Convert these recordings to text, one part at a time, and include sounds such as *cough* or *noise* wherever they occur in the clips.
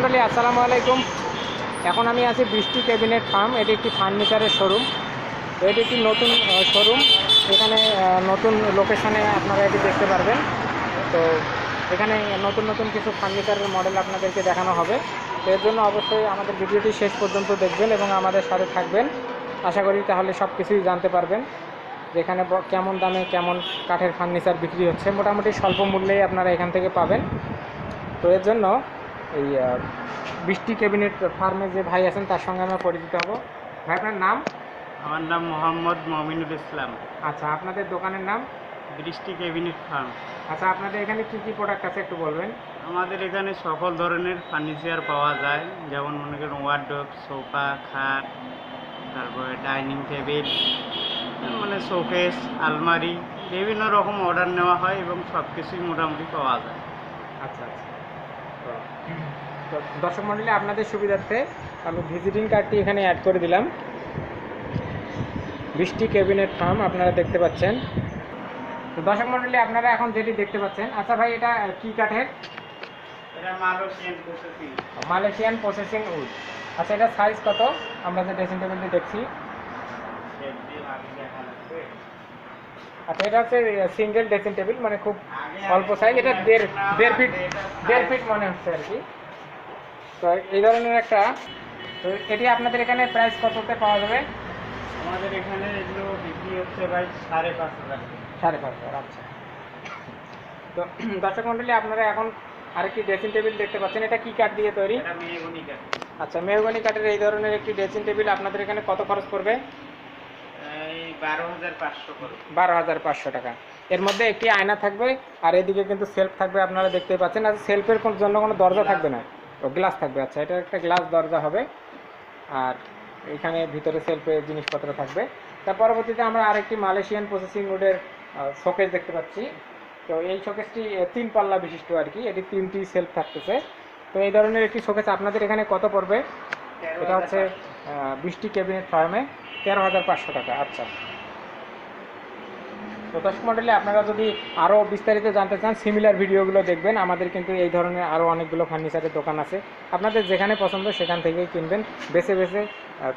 মণ্ডলী আসসালামু আলাইকুম। এখন আমি আছি বৃষ্টি ক্যাবিনেট ফার্ম, এটি একটি ফার্নিচারের শোরুম। এটি একটি নতুন শোরুম। এখানে নতুন লোকেশনে আপনারা এটি দেখতে পারবেন। তো এখানে নতুন নতুন কিছু ফার্নিচারের মডেল আপনাদেরকে দেখানো হবে। তো এর জন্য অবশ্যই আমাদের ভিডিওটি শেষ পর্যন্ত দেখবেন এবং আমাদের সাথে থাকবেন। আশা করি তাহলে সব কিছুই জানতে পারবেন যেখানে কেমন দামে কেমন কাঠের ফার্নিচার বিক্রি হচ্ছে। মোটামুটি স্বল্প মূল্যেই আপনারা এখান থেকে পাবেন। তো এর জন্য এই বৃষ্টি ক্যাবিনেট ফার্মে যে ভাই আছেন তার সঙ্গে আমরা পরিচিত হব। ভাই আপনার নাম? আমার নাম মোহাম্মদ মমিনুল ইসলাম। আচ্ছা আপনাদের দোকানের নাম? বৃষ্টি ক্যাবিনেট ফার্ম। আচ্ছা আপনাদের এখানে কী কী প্রোডাক্ট আছে একটু বলবেন? আমাদের এখানে সকল ধরনের ফার্নিচার পাওয়া যায় যেমন মনে করেন ওয়ার্ডরোব সোফা খাট তারপরে ডাইনিং টেবিল মানে শোকেস আলমারি বিভিন্ন রকম অর্ডার নেওয়া হয় এবং সব কিছুই মোটামুটি পাওয়া যায়। আচ্ছা আচ্ছা। দর্শক মণ্ডলী আপনাদের সুবিধার্থে আমি ভিজিটিং কার্ডটি এখানে অ্যাড করে দিলাম। বৃষ্টি ক্যাবিনেট ফার্ম আপনারা দেখতে পাচ্ছেন। তো দর্শক মণ্ডলী আপনারা এখন যেটি দেখতে পাচ্ছেন আচ্ছা ভাই এটা কি কাঠের? মালয়েশিয়ান প্রসেসিং উড আচ্ছা এটা সাইজ কত? আমরা যে ড্রেসিং টেবিলটি দেখছি। আচ্ছা এটা হচ্ছে সিঙ্গেল ড্রেসিং টেবিল মানে খুব অল্প সাইজ এটা দেড় দেড় ফিট দেড় ফিট মনে হচ্ছে আর কি। তো এই ধরনের একটা তো এটি আপনাদের এখানে প্রাইস কততে পাওয়া যাবে? আমাদের এখানে এগুলো বিক্রি হচ্ছে ভাই সাড়ে পাঁচ হাজার। সাড়ে পাঁচ হাজার আচ্ছা। তো *clears throat* দর্শক মণ্ডলী আপনারা এখন আর আরেকটি ড্রেসিং টেবিল দেখতে পাচ্ছেন। এটা কি কাঠ দিয়ে তৈরি? আচ্ছা মেহগনি কাঠের এই ধরনের একটি ড্রেসিং টেবিল আপনাদের এখানে কত খরচ পড়বে? বারো হাজার পাঁচশো টাকা। এর মধ্যে একটি আয়না থাকবে আর এদিকে কিন্তু সেলফ থাকবে আপনারা দেখতেই পাচ্ছেন। আর সেলফের কোন জন্য কোনো দরজা থাকবে না। ও গ্লাস থাকবে। আচ্ছা এটা একটা গ্লাস দরজা হবে। আর এখানে ভিতরে সেলফে জিনিসপত্র থাকবে। তার পরবর্তীতে আমরা আরেকটি মালয়েশিয়ান প্রসেসিং উডের শোকেস দেখতে পাচ্ছি। তো এই শোকেসটি তিন পাল্লা বিশিষ্ট আর কি। এটি তিনটি সেলফ থাকতেছে। তো এই ধরনের একটি শোকেস আপনাদের এখানে কত পড়বে? এটা হচ্ছে বৃষ্টি ক্যাবিনেট ফার্মে তেরো হাজার পাঁচশো টাকা। আচ্ছা। তো মণ্ডলী, আপনারা যদি আরও বিস্তারিত জানতে চান সিমিলার ভিডিওগুলো দেখবেন। আমাদের কিন্তু এই ধরনের আরও অনেকগুলো ফার্নিচারের দোকান আছে। আপনাদের যেখানে পছন্দ সেখান থেকেই কিনবেন। বেছে বেছে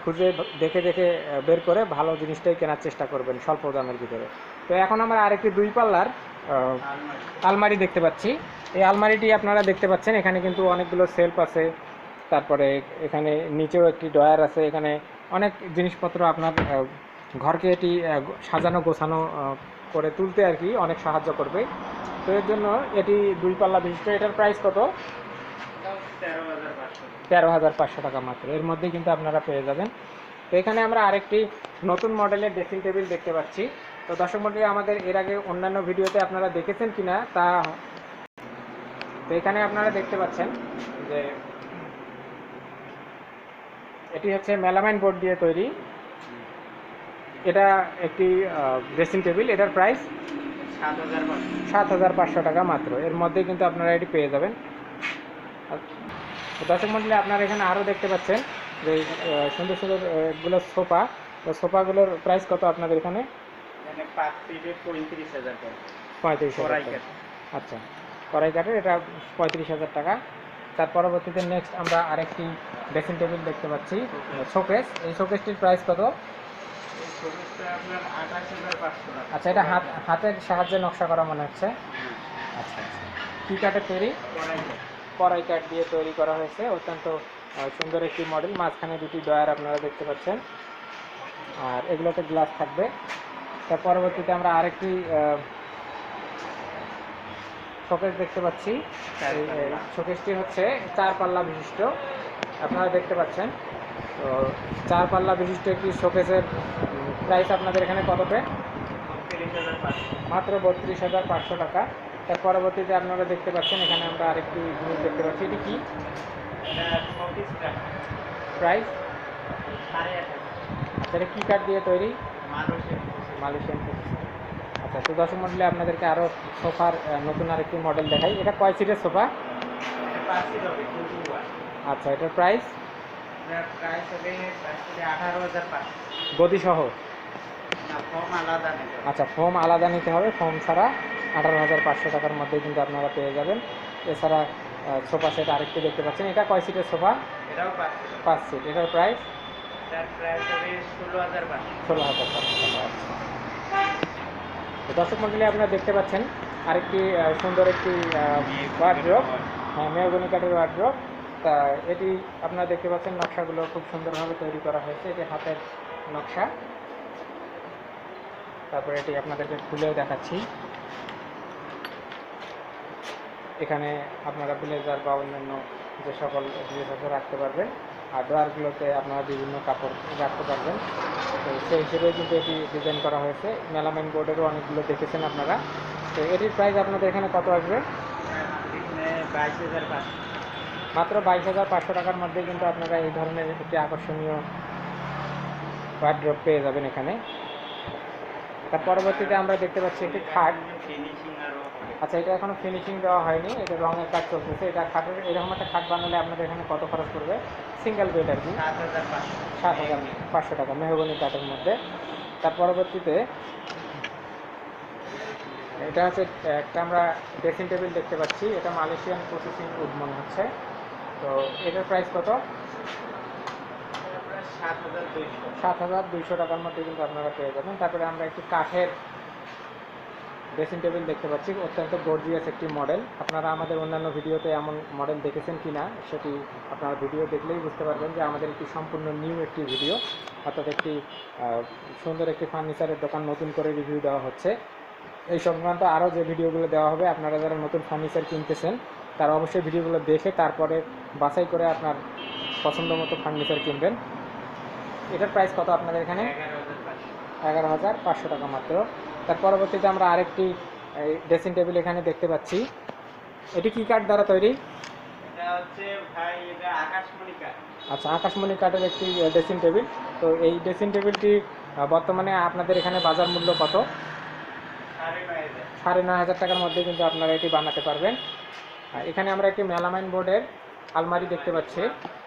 খুঁজে দেখে দেখে বের করে ভালো জিনিসটাই কেনার চেষ্টা করবেন স্বল্প দামের ভিতরে। তো এখন আমরা আরেকটি দুই পাল্লার আলমারি দেখতে পাচ্ছি। এই আলমারিটি আপনারা দেখতে পাচ্ছেন। এখানে কিন্তু অনেকগুলো সেলফ আছে। তারপরে এখানে নিচেও একটি ডয়ার আছে, এখানে অনেক জিনিসপত্র আপনার ঘরকে এটি সাজানো, গোছানো করে তুলতে আর কি অনেক সাহায্য করবে। তো এর জন্য এটি দুই পাল্লা বিশিষ্ট, এটার প্রাইস কত? তেরো হাজার পাঁচশো টাকা মাত্র, এর মধ্যে কিন্তু আপনারা পেয়ে যাবেন। তো এখানে আমরা আরেকটি নতুন মডেলের ড্রেসিং টেবিল দেখতে পাচ্ছি। তো দর্শক মন্ডলী, আমাদের এর আগে অন্যান্য ভিডিওতে আপনারা দেখেছেন কিনা তা, তো এখানে আপনারা দেখতে পাচ্ছেন যে এটি হচ্ছে মেলামাইন বোর্ড দিয়ে তৈরি। এটা একটি ড্রেসিং টেবিল এটার প্রাইস সাত হাজার পাঁচশো টাকা মাত্র। এর মধ্যে কিন্তু আপনারা এটি পেয়ে যাবেন। দর্শক মন্ডলী আপনারা এখানে আরও দেখতে পাচ্ছেন যে সুন্দর সুন্দর এগুলো সোফা। তো সোফাগুলোর প্রাইস কত আপনাদের এখানে? পঁয়ত্রিশ হাজার আচ্ছা কড়াই কাঠের এটা পঁয়ত্রিশ হাজার টাকা। তার পরবর্তীতে নেক্সট আমরা আরেকটি ড্রেসিং টেবিল দেখতে পাচ্ছি শোকেস এই শোকেসটির প্রাইস কত? আচ্ছা এটা হাত, হাতের সাহায্যে নকশা করা মনে হচ্ছে। আচ্ছা আচ্ছা। কী কাঠের তৈরি? কড়াই কাঠ। দিয়ে তৈরি করা হয়েছে। অত্যন্ত সুন্দর একটি মডেল মাঝখানে দুটি ডয়ার আপনারা দেখতে পাচ্ছেন। আর এগুলোতে গ্লাস থাকবে। তার পরবর্তীতে আমরা আরেকটি শোকেস দেখতে পাচ্ছি। শোকেসটি হচ্ছে চার পাল্লা বিশিষ্ট। আপনারা দেখতে পাচ্ছেন। তো চার পাল্লা বিশিষ্ট একটি শোকেসের প্রাইস আপনাদের এখানে কত পে মাত্র বত্রিশ হাজার পাঁচশো টাকা। তার পরবর্তীতে আপনারা দেখতে পাচ্ছেন এখানে আমরা আরেকটি জিনিস দেখতে পাচ্ছি। এটি কি? প্রাইস আচ্ছা এটা কী কাঠ দিয়ে তৈরি? মানুষের মালয়েশিয়ান আচ্ছা তো দর্শক মডেলে আপনাদেরকে আরও সোফার নতুন আরেকটি মডেল দেখাই। এটা কয় সিটের সোফা? আচ্ছা এটার প্রাইস এটার প্রাইস হবে পাঁচ সিটে আঠারো গদি সহ আলাদা আচ্ছা ফোম আলাদা নিতে হবে। ফোম ছাড়া আঠারো হাজার পাঁচশো টাকার মধ্যে কিন্তু আপনারা পেয়ে যাবেন। এছাড়া সোফা সেট আরেকটি দেখতে পাচ্ছেন। এটা কয় সিটের সোফা? এটাও পাঁচ সিট এটার প্রাইস ষোলো হাজার পাঁচশো। ষোলো হাজার পাঁচশো টাকা আচ্ছা। দর্শক মন্ডলী, আপনারা দেখতে পাচ্ছেন আরেকটি সুন্দর একটি ওয়ার্ড্রপ হ্যাঁ মেহগনি কাঠের ওয়ার্ড্রপ তা এটি আপনারা দেখতে পাচ্ছেন, নকশাগুলো খুব সুন্দরভাবে তৈরি করা হয়েছে। এটি হাতের নকশা। তারপরে এটি আপনাদেরকে খুলেও দেখাচ্ছি। এখানে আপনারা ব্লেজার বা অন্যান্য যে সকল ড্রেস আছে রাখতে পারবেন। আর ড্রয়ারগুলোতে আপনারা বিভিন্ন কাপড় রাখতে পারবেন। তো সেই হিসেবে কিন্তু এটি ডিজাইন করা হয়েছে। মেলামাইন বোর্ডেরও অনেকগুলো দেখেছেন আপনারা। তো এটির প্রাইস আপনাদের এখানে কত আসবে? বাইশ হাজার পাঁচশো। মাত্র বাইশ হাজার পাঁচশো টাকার মধ্যে কিন্তু আপনারা এই ধরনের একটি আকর্ষণীয় ওয়ার্ড্রপ পেয়ে যাবেন এখানে। তার পরবর্তীতে আমরা দেখতে পাচ্ছি একটি খাট। আচ্ছা এটা এখনও ফিনিশিং দেওয়া হয়নি এটা রঙের কাজ চলতেছে এটা খাটের এরকম একটা খাট বানালে আপনাদের এখানে কত খরচ পড়বে? সিঙ্গেল বেড আর কি? সাত হাজার পাঁচশো। সাত হাজার পাঁচশো টাকা মেহগনি কাঠের মধ্যে। তার পরবর্তীতে এটা হচ্ছে একটা আমরা ড্রেসিং টেবিল দেখতে পাচ্ছি এটা মালয়েশিয়ান প্রসেসিং উড মনে হচ্ছে। তো এটার প্রাইস কত? সাত হাজার দুইশো। সাত হাজার দুইশো টাকার মধ্যে কিন্তু আপনারা পেয়ে যাবেন। তারপরে আমরা একটি কাঠের ড্রেসিং টেবিল দেখতে পাচ্ছি। অত্যন্ত গর্জিয়াস একটি মডেল আপনারা আমাদের অন্যান্য ভিডিওতে এমন মডেল দেখেছেন কি না সেটি আপনারা ভিডিও দেখলেই বুঝতে পারবেন যে আমাদের একটি সম্পূর্ণ নিউ একটি ভিডিও অর্থাৎ একটি সুন্দর একটি ফার্নিচারের দোকান নতুন করে রিভিউ দেওয়া হচ্ছে। এই সংক্রান্ত আরও যে ভিডিওগুলো দেওয়া হবে আপনারা যারা নতুন ফার্নিচার কিনতেছেন তারা অবশ্যই ভিডিওগুলো দেখে তারপরে বাছাই করে আপনার পছন্দ মতো ফার্নিচার কিনবেন। এটার প্রাইস কত আপনাদের এখানে? এগারো হাজার পাঁচশো টাকা মাত্র। তার পরবর্তীতে আমরা আরেকটি ড্রেসিং টেবিল এখানে দেখতে পাচ্ছি। এটি কি কাঠ দ্বারা তৈরি? আচ্ছা আকাশমণি কাঠের একটি ড্রেসিং টেবিল তো এই ড্রেসিং টেবিলটি বর্তমানে আপনাদের এখানে বাজার মূল্য কত? সাড়ে নয় হাজার। সাড়ে নয় হাজার টাকার মধ্যে কিন্তু আপনারা এটি বানাতে পারবেন। এখানে আমরা একটি মেলামাইন বোর্ডের আলমারি দেখতে পাচ্ছি।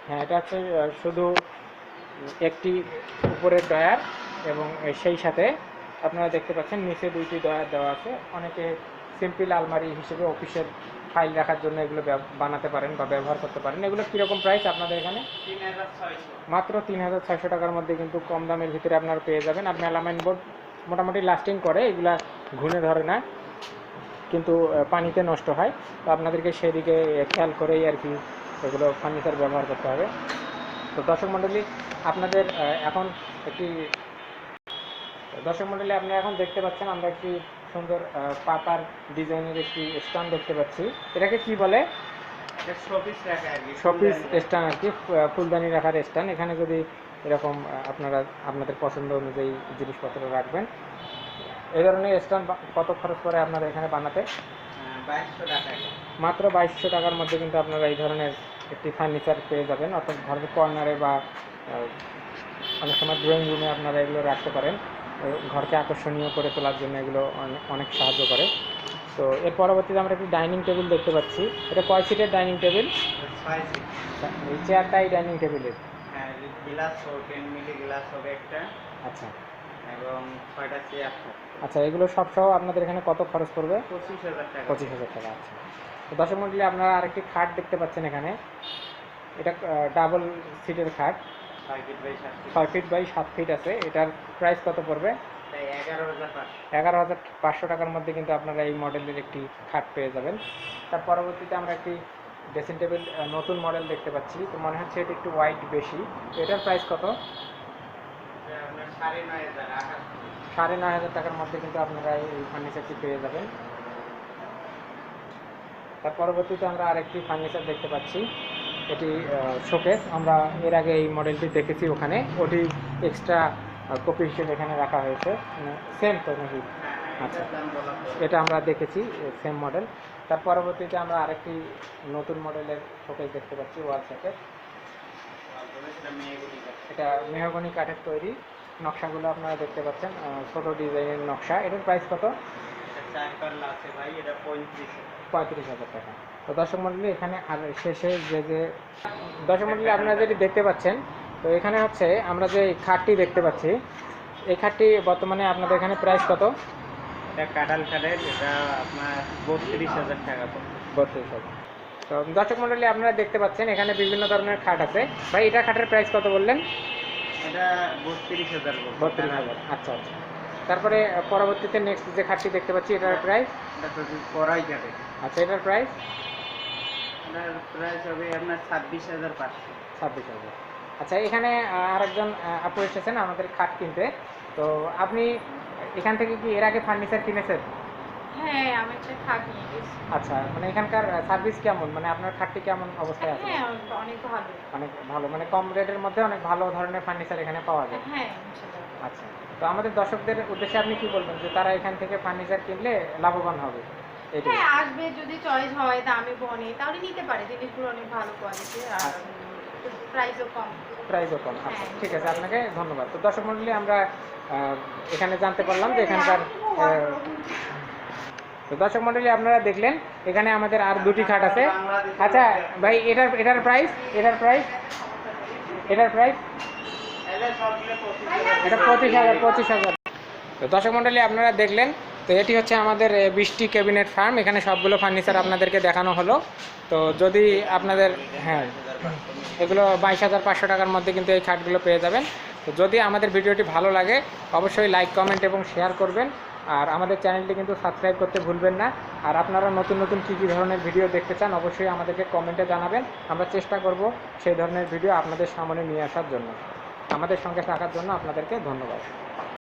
হ্যাঁ এটা হচ্ছে শুধু একটি উপরের ডয়ার এবং সেই সাথে আপনারা দেখতে পাচ্ছেন নিচে দুইটি ডয়ার দেওয়া আছে। অনেকে সিম্পল আলমারি হিসেবে অফিসের ফাইল রাখার জন্য এগুলো বানাতে পারেন বা ব্যবহার করতে পারেন। এগুলো কীরকম প্রাইস আপনাদের এখানে? মাত্র তিন হাজার ছয়শো টাকার মধ্যে কিন্তু কম দামের ভিতরে আপনারা পেয়ে যাবেন। আর মেলামাইন বোর্ড মোটামুটি লাস্টিং করে এগুলা ঘুনে ধরে না কিন্তু পানিতে নষ্ট হয়। তো আপনাদেরকে সেদিকে খেয়াল করেই আর কি এগুলো ফার্নিচার ব্যবহার করতে হবে। তো দর্শক মণ্ডলী আপনাদের এখন একটি দর্শক মণ্ডলী আপনি এখন দেখতে পাচ্ছেন আমরা একটি সুন্দর পাতার ডিজাইনের একটি স্ট্যান্ড দেখতে পাচ্ছি। এটাকে কি বলে? শোপিস স্ট্যান্ড আর কি ফুলদানি রাখার স্ট্যান্ড। এখানে যদি এরকম আপনারা আপনাদের পছন্দ অনুযায়ী জিনিসপত্র রাখবেন। এই ধরনের স্ট্যান্ড কত খরচ পড়ে আপনারা এখানে বানাতে? এটা। মাত্র বাইশশো টাকার মধ্যে কিন্তু আপনারা এই ধরনের একটি ফার্নিচার পেয়ে যাবেন। অর্থাৎ ঘরের কর্নারে বা অনেক সময় ড্রয়িং রুমে আপনারা এগুলো রাখতে পারেন। ঘরকে আকর্ষণীয় করে তোলার জন্য এগুলো অনেক সাহায্য করে। তো এর পরবর্তীতে আমরা একটি ডাইনিং টেবিল দেখতে পাচ্ছি। এটা কয় সিটের ডাইনিং টেবিল? সিট। এই চেয়ারটাই ডাইনিং টেবিলের? হ্যাঁ গ্লাস টেন মিলি গ্লাস হবে একটা। আচ্ছা। এবং ছয়টা চেয়ার আচ্ছা এগুলো সব সহ আপনাদের এখানে কত খরচ পড়বে? পঁচিশ হাজার টাকা। পঁচিশ হাজার টাকা আচ্ছা। তো মন্ডলী আপনারা আরেকটি খাট দেখতে পাচ্ছেন এখানে। এটা ডাবল সিটের খাট। ছয় ফিট বাই সাত ফিট আছে। এটার প্রাইস কত পড়বে? এগারো হাজার পাঁচশো। টাকার মধ্যে কিন্তু আপনারা এই মডেলের একটি খাট পেয়ে যাবেন। তার পরবর্তীতে আমরা একটি ড্রেসিং টেবিল নতুন মডেল দেখতে পাচ্ছি। তো মনে হচ্ছে এটা একটু ওয়াইট বেশি। এটার প্রাইস কত? সাড়ে নয় হাজার টাকার মধ্যে কিন্তু আপনারা এই ফার্নিচারটি পেয়ে যাবেন। তার পরবর্তীতে আমরা আরেকটি ফার্নিচার দেখতে পাচ্ছি। এটি শোকেস আমরা এর আগে এই মডেলটি দেখেছি ওখানে। ওটি এক্সট্রা কপি হিসেবে এখানে রাখা হয়েছে। সেম তো নাকি? আচ্ছা। এটা আমরা দেখেছি সেম মডেল তার পরবর্তীতে আমরা আরেকটি নতুন মডেলের শোকেস দেখতে পাচ্ছি ওয়াল শোকেস। এটা মেহগনি কাঠের তৈরি। নকশাগুলো আপনারা দেখতে পাচ্ছেন ছোট ডিজাইনের নকশা। এটার প্রাইস কত? পঁয়ত্রিশ হাজার টাকা। তো দর্শক মন্ডলী এখানে আর শেষে যে যে দর্শক মন্ডলী আপনারা যেটি দেখতে পাচ্ছেন তো এখানে হচ্ছে আমরা যে খাটটি দেখতে পাচ্ছি এই খাটটি বর্তমানে আপনাদের এখানে প্রাইস কত? এটা কাঁঠাল কাঠের এটা আপনার বত্রিশ হাজার টাকা বত্রিশ হাজার। তো দর্শক মণ্ডলী আপনারা দেখতে পাচ্ছেন এখানে বিভিন্ন ধরনের খাট আছে। ভাই এটা খাটের প্রাইস কত বললেন? এটা বত্রিশ হাজার বত্রিশ হাজার আচ্ছা আচ্ছা। তারপরে পরবর্তীতে নেক্সট যে খাটটি দেখতে পাচ্ছি এটার প্রাইস এটা তো করাই যাবে আচ্ছা এটার প্রাইস এটার প্রাইস হবে আপনার ছাব্বিশ হাজার পাঁচশো ছাব্বিশ হাজার। আচ্ছা এখানে আরেকজন আপু এসেছেন আমাদের খাট কিনতে। তো আপনি এখান থেকে কি এর আগে ফার্নিচার কিনেছেন? হ্যাঁ আমি একটা খাট নিয়ে গেছি। আচ্ছা মানে এখানকার সার্ভিস কেমন? মানে আপনার খাটটি কেমন অবস্থায় আছে? হ্যাঁ অনেক ভালো। অনেক ভালো মানে কম রেটের মধ্যে অনেক ভালো ধরনের ফার্নিচার এখানে পাওয়া যায়। হ্যাঁ আচ্ছা তো আমাদের দর্শকদের উদ্দেশ্যে আপনি কি বলবেন যে তারা এখান থেকে ফার্নিচার কিনলে লাভবান হবে? হ্যাঁ আসবে যদি চয়েস হয় দামে বনে তাহলে নিতে পারে জিনিসগুলো অনেক ভালো কোয়ালিটি আর প্রাইসও কম। প্রাইসও কম আচ্ছা হ্যাঁ। ঠিক আছে আপনাকে ধন্যবাদ। তো দর্শক মন্ডলী আমরা এখানে জানতে পারলাম যে এখানকার তো দর্শক মন্ডলী আপনারা দেখলেন এখানে আমাদের আর দুটি খাট আছে। আচ্ছা ভাই এটার এটার প্রাইস এটার প্রাইস এটার প্রাইস এটা পঁচিশ হাজার পঁচিশ হাজার। তো দর্শক মণ্ডলী আপনারা দেখলেন তো এটি হচ্ছে আমাদের বৃষ্টি ক্যাবিনেট ফার্ম। এখানে সবগুলো ফার্নিচার আপনাদেরকে দেখানো হলো। তো যদি আপনাদের হ্যাঁ এগুলো বাইশ হাজার পাঁচশো টাকার মধ্যে কিন্তু এই খাটগুলো পেয়ে যাবেন। তো যদি আমাদের ভিডিওটি ভালো লাগে, অবশ্যই লাইক, কমেন্ট এবং শেয়ার করবেন। আর আমাদের চ্যানেলটি কিন্তু সাবস্ক্রাইব করতে ভুলবেন না। আর আপনারা নতুন নতুন কী কী ধরনের ভিডিও দেখতে চান, অবশ্যই আমাদেরকে কমেন্টে জানাবেন। আমরা চেষ্টা করব সেই ধরনের ভিডিও আপনাদের সামনে নিয়ে আসার জন্য। আমাদের সঙ্গে থাকার জন্য আপনাদেরকে ধন্যবাদ।